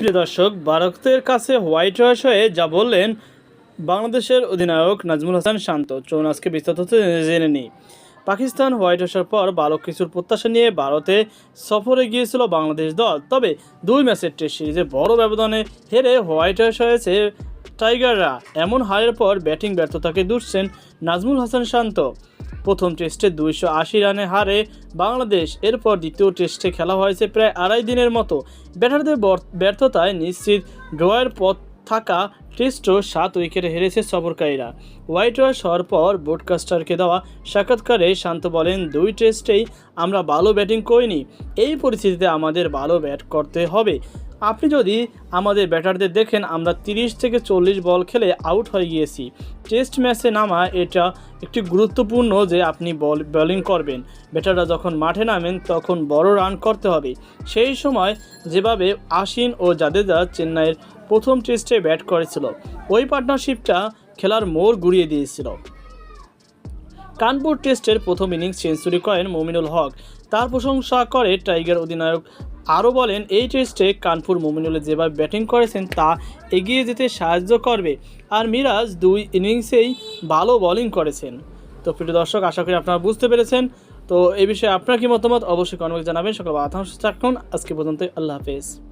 প্রিয় দর্শক, ভারতের কাছে হোয়াইট হাউস হয়ে যা বললেন বাংলাদেশের অধিনায়ক নাজমুল হাসান শান্ত। চলুন আজকে বিস্তারিত জেনে নিই। পাকিস্তান হোয়াইট হাউসের পর ভালো কিছুর প্রত্যাশা নিয়ে ভারতে সফরে গিয়েছিল বাংলাদেশ দল। তবে দুই ম্যাচের টেস্ট সিরিজে বড় ব্যবধানে হেরে হোয়াইট হাউস হয়েছে টাইগাররা। এমন হারের পর ব্যাটিং ব্যর্থতাকে দুষছেন নাজমুল হাসান শান্ত। প্রথম টেস্টে দুইশো আশি রানে হারে বাংলাদেশ, এরপর দ্বিতীয় টেস্টে খেলা হয়েছে প্রায় আড়াই দিনের মতো। ব্যাটারদের ব্যর্থতায় নিশ্চিত ড্রয়ের পথ থাকা টেস্টও সাত উইকেটে হেরেছে সফরকারীরা। হোয়াইট ওয়াশ হওয়ার পর ব্রডকাস্টারকে দেওয়া সাক্ষাৎকারে শান্ত বলেন, দুই টেস্টেই আমরা ভালো ব্যাটিং করিনি। এই পরিস্থিতিতে আমাদের ভালো ব্যাট করতে হবে। আপনি যদি আমাদের ব্যাটারদের দেখেন, আমরা তিরিশ থেকে চল্লিশ বল খেলে আউট হয়ে গিয়েছি। টেস্ট ম্যাচে নামা এটা একটি গুরুত্বপূর্ণ যে আপনি বল বোলিং করবেন। ব্যাটাররা যখন মাঠে নামেন, তখন বড় রান করতে হবে। সেই সময় যেভাবে আশিন ও জাদেজা চেন্নাইয়ের প্রথম টেস্টে ব্যাট করেছিল, ওই পার্টনারশিপটা খেলার মোড় ঘুরিয়ে দিয়েছিল। কানপুর টেস্টের প্রথম ইনিংস সেঞ্চুরি করেন মমিনুল হক। তার প্রশংসা করে টাইগার অধিনায়ক আরও বলেন, এই টেস্টে কানপুর মোমিনুলে যেভাবে ব্যাটিং করেছেন, তা এগিয়ে যেতে সাহায্য করবে। আর মিরাজ দুই ইনিংসেই ভালো বোলিং করেছেন। তো প্রিয় দর্শক, আশা করি আপনারা বুঝতে পেরেছেন। তো এ বিষয়ে আপনার কি মতামত? অবশ্যই কমেন্ট জানাবেন। সকল বাধা থাকুন আজকে পর্যন্ত আল্লাহ হাফেজ।